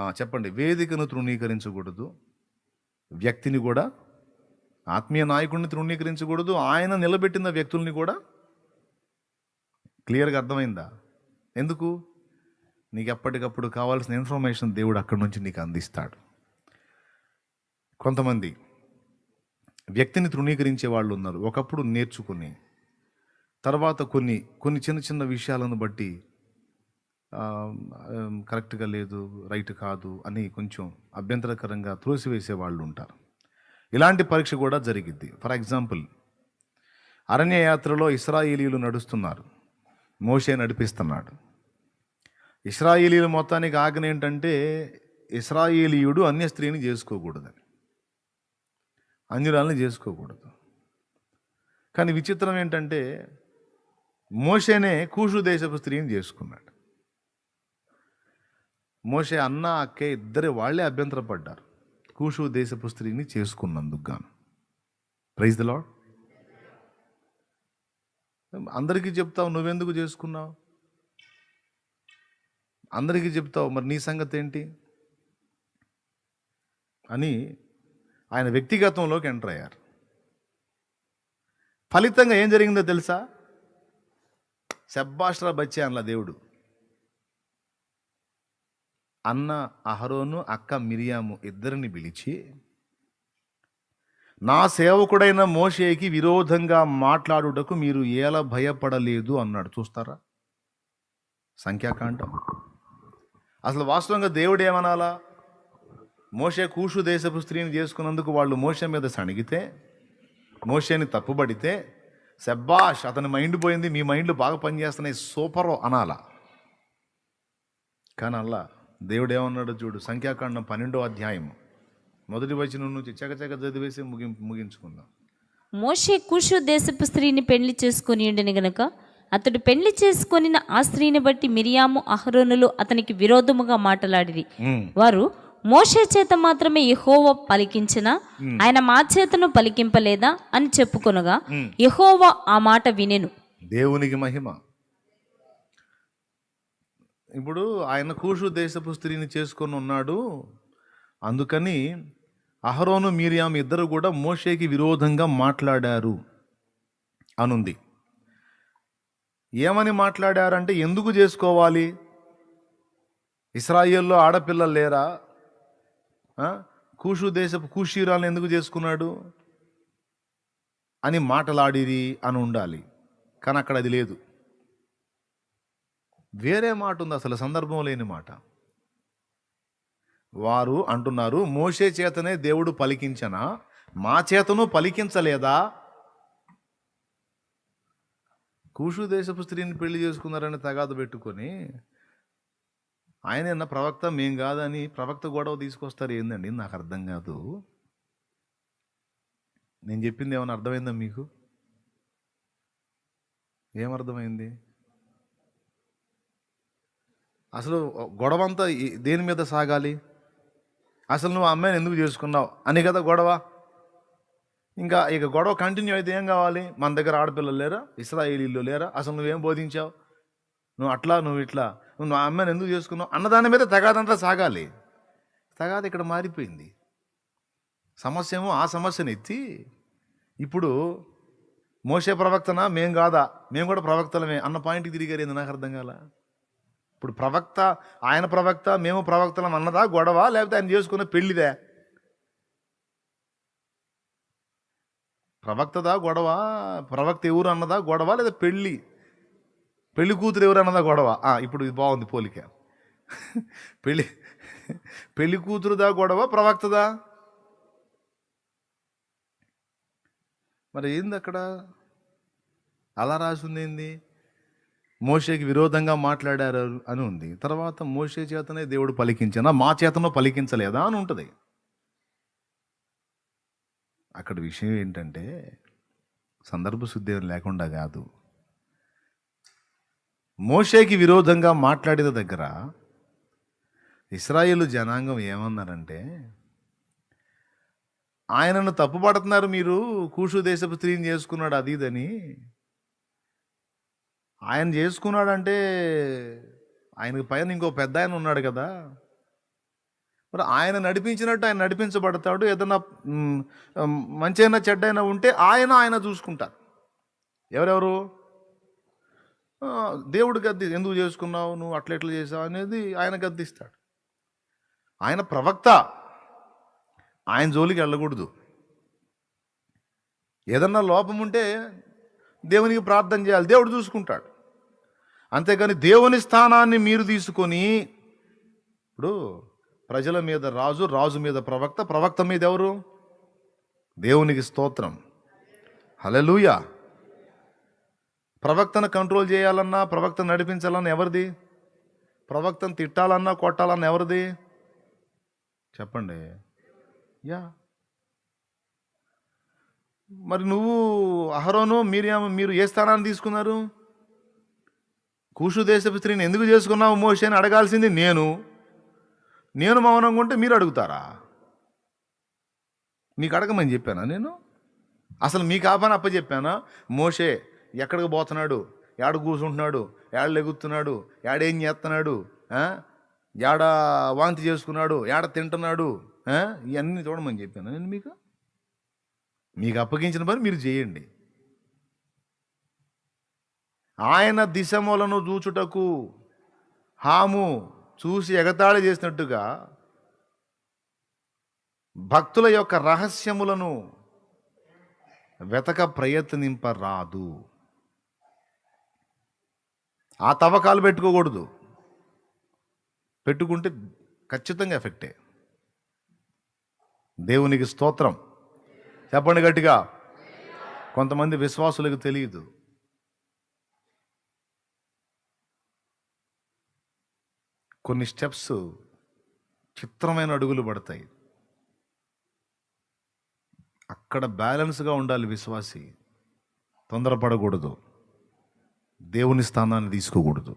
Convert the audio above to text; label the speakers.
Speaker 1: చెప్పండి. వేదికను తృణీకరించకూడదు. వ్యక్తిని కూడా ఆత్మీయ నాయకుడిని తృణీకరించకూడదు. ఆయన నిలబెట్టిన వ్యక్తుల్ని కూడా. క్లియర్గా అర్థమైందా? ఎందుకు? నీకు ఎప్పటికప్పుడు కావాల్సిన ఇన్ఫర్మేషన్ దేవుడు అక్కడి నుంచి నీకు అందిస్తాడు. కొంతమంది వ్యక్తిని తృణీకరించే వాళ్ళు ఉన్నారు. ఒకప్పుడు నేర్చుకుని తర్వాత కొన్ని కొన్ని చిన్న చిన్న విషయాలను బట్టి కరెక్ట్గా లేదు రైట్ కాదు అని కొంచెం అభ్యంతరకరంగా త్రోసివేసే వాళ్ళు ఉంటారు. ఇలాంటి పరీక్ష కూడా జరిగిద్ది. ఫర్ ఎగ్జాంపుల్ అరణ్యయాత్రలో ఇస్రాయేలీలు నడుస్తున్నారు. మోషే నడిపిస్తున్నాడు. ఇస్రాయేలీలు మొత్తానికి ఆజ్ఞ ఏంటంటే ఇస్రాయేలీయుడు అన్య స్త్రీని చేసుకోకూడదని. అంజురాల్ని చేసుకోకూడదు. కానీ విచిత్రం ఏంటంటే మోషేనే కూషు దేశపు స్త్రీని చేసుకున్నాడు. మోషే అన్న అక్కే ఇద్దరు వాళ్ళే అభ్యంతరపడ్డారు. కూషు దేశపు స్త్రీని చేసుకున్నందుకు గాను. ప్రైజ్ ద లాడ్ అందరికీ చెప్తావు నువ్వెందుకు చేసుకున్నావు? అందరికీ చెప్తావు మరి నీ సంగతి ఏంటి? అని ఆయన వ్యక్తిగతంలోకి ఎంటర్ అయ్యారు. ఫలితంగా ఏం జరిగిందో తెలుసా? శబ్బాష్రా బచ్చే అన్న దేవుడు అన్న అహరోను అక్క మిరియాము ఇద్దరిని పిలిచి నా సేవకుడైన మోషేకి విరోధంగా మాట్లాడుటకు మీరు ఎలా భయపడలేదు అన్నాడు. చూస్తారా? సంఖ్యాకాండం. అసలు వాస్తవంగా దేవుడు ఏమనాలా? మోషే కూషు దేశపు స్త్రీని చేసుకున్నందుకు వాళ్ళు మోషే మీద సణిగితే మోషేని తప్పుబడితే శబ్బాష్ అతని మైండ్ పోయింది మీ మైండ్లు బాగా పనిచేస్తున్నాయి సూపర్ అనాలా? కానీ అలా దేవుడు ఏమన్నాడు చూడు సంఖ్యాకాండం పన్నెండో అధ్యాయం మొదటి వచనం నుంచి చకచక చదివేసి ముగి ముగించుకుందాం.
Speaker 2: మోషే కుషు దేశపు స్త్రీని పెళ్ళి చేసుకొని ఉండని గనుక అతడు పెళ్ళి చేసుకొనిన ఆ స్త్రీని బట్టి మిరియాము అహరోనులు అతనికి విరోధముగా మాట్లాడిరి.
Speaker 1: ఉమ్.
Speaker 2: వారు మోషే చేత మాత్రమే యెహోవా పలికించిన ఆయన మా చేతను పలికింపలేదా? అని చెప్పుకొనగా యెహోవా ఆ మాట వినెను.
Speaker 1: దేవునికి మహిమ. ఇప్పుడు ఆయన కూషు దేశపు స్త్రీని చేసుకొని ఉన్నాడు. అందుకని అహరోను మీరియాం ఇద్దరు కూడా మోషేకి విరోధంగా మాట్లాడారు అనుంది. ఏమని మాట్లాడారంటే ఎందుకు చేసుకోవాలి? ఇస్రాయేల్లో ఆడపిల్లలు లేరా? కూషు దేశపు కూషీరాలను ఎందుకు చేసుకున్నాడు? అని మాటలాడిరి అని ఉండాలి. కానీ అక్కడ అది లేదు. వేరే మాట ఉంది అసలు సందర్భం లేని మాట. వారు అంటున్నారు మోషే చేతనే దేవుడు పలికించనా? మా చేతను పలికించలేదా? కూషు దేశపు స్త్రీని పెళ్ళి చేసుకున్నారని తగాదు పెట్టుకొని ఆయన ప్రవక్త మేం కాదని ప్రవక్త గొడవ తీసుకొస్తారు ఏందండి? నాకు అర్థం కాదు. నేను చెప్పింది ఏమైనా అర్థమైందా మీకు? ఏమర్థమైంది అసలు గొడవ అంతా దేని మీద సాగాలి? అసలు నువ్వు అమ్మాయిని ఎందుకు చేసుకున్నావు? అని కదా గొడవ. ఇంకా ఇక గొడవ కంటిన్యూ అయితే ఏం కావాలి? మన దగ్గర ఆడపిల్లలు లేరా? ఇస్రాయేలీలు లేరా? అసలు నువ్వేం బోధించావు? నువ్వు అట్లా నువ్వు ఇట్లా. నువ్వు నా అమ్మాయిని ఎందుకు చేసుకున్నావు? అన్నదాని మీద తగాదంతా సాగాలి. తగాది ఇక్కడ మారిపోయింది. సమస్య ఏమో ఆ సమస్యను ఎత్తి ఇప్పుడు మోసే ప్రవక్తనా? మేం కాదా? మేము కూడా ప్రవక్తలమే అన్న పాయింట్కి తిరిగారు ఏంది? నాకు అర్థం కాలా? ఇప్పుడు ప్రవక్త ఆయన ప్రవక్త మేము ప్రవక్తలం అన్నదా గొడవ? లేకపోతే ఆయన చేసుకున్న పెళ్ళిదే? ప్రవక్తదా గొడవ? ప్రవక్త ఎవరు అన్నదా గొడవ? లేదా పెళ్ళి? పెళ్ళి కూతురు ఎవరు అన్నదా గొడవ? ఇప్పుడు ఇది బాగుంది పోలిక. పెళ్ళి పెళ్ళి కూతురుదా గొడవ? ప్రవక్తదా? మరి ఏంది అక్కడ? అలా రాసింది ఏంది? మోషేకి విరోధంగా మాట్లాడారు అని ఉంది. తర్వాత మోషే చేతనే దేవుడు పలికించినా మా చేతనో పలికించలేదా అని ఉంటుంది. అక్కడ విషయం ఏంటంటే సందర్భ శుద్ధి లేకుండా కాదు. మోషేకి విరోధంగా మాట్లాడిన దగ్గర ఇస్రాయేలు జనాంగం ఏమన్నారంటే ఆయనను తప్పుపడుతున్నారు మీరు కూషు దేశపు స్త్రీని చేసుకున్నాడు అది ఇదని ఆయన చేసుకున్నాడంటే ఆయనకి పైన ఇంకో పెద్ద ఆయన ఉన్నాడు కదా. మరి ఆయన నడిపించినట్టు ఆయన నడిపించబడతాడు. ఏదైనా మంచైనా చెడ్డైనా ఉంటే ఆయన ఆయన చూసుకుంటారు. ఎవరెవరు? దేవుడు గద్ది ఎందుకు చేసుకున్నావు? నువ్వు అట్లా ఎట్లా చేసావు? అనేది ఆయన గద్దిస్తాడు. ఆయన ప్రవక్త. ఆయన జోలికి వెళ్ళకూడదు. ఏదన్నా లోపం ఉంటే దేవునికి ప్రార్థన చేయాలి. దేవుడు చూసుకుంటాడు. అంతేగాని దేవుని స్థానాన్ని మీరు తీసుకొని ఇప్పుడు ప్రజల మీద రాజు రాజు మీద ప్రవక్త ప్రవక్త మీద ఎవరు? దేవునికి స్తోత్రం. హలలుయ ప్రవక్తను కంట్రోల్ చేయాలన్నా ప్రవక్తను నడిపించాలన్నా ఎవరిది? ప్రవక్తను తిట్టాలన్నా కొట్టాలన్నా ఎవరిది? చెప్పండి. యా. మరి నువ్వు అహరోను మీరేమో మీరు ఏ స్థానాన్ని తీసుకున్నారు? కూషు దేశపు స్త్రీని ఎందుకు చేసుకున్నావు మోషే అని అడగాల్సింది నేను. నేను మౌనంగా ఉంటే మీరు అడుగుతారా? మీకు అడగమని చెప్పానా నేను? అసలు మీకు ఆ పని అప్పచెప్పానా మోషే ఎక్కడికి పోతున్నాడు? ఏడ కూర్చుంటున్నాడు? ఏడ లెగుతున్నాడు? ఏడేం చేస్తున్నాడు? ఏడ వాంతి చేసుకున్నాడు? ఏడ తింటున్నాడు? ఇవన్నీ చూడమని చెప్పాను నేను మీకు? మీకు అప్పగించిన పని మీరు చేయండి. ఆయన దిశములను చూచుటకు హాము చూసి ఎగతాళి చేసినట్టుగా భక్తుల యొక్క రహస్యములను వెతక ప్రయత్నింపరాదు. ఆ తవ్వకాలు పెట్టుకోకూడదు. పెట్టుకుంటే ఖచ్చితంగా ఎఫెక్టే. దేవునికి స్తోత్రం. చెప్పండి గట్టిగా. కొంతమంది విశ్వాసులకు తెలియదు. కొన్ని స్టెప్స్ చిత్రమైన అడుగులు పడతాయి. అక్కడ బ్యాలెన్స్గా ఉండాలి విశ్వాసి. తొందరపడకూడదు. దేవుని స్థానాన్ని తీసుకోకూడదు.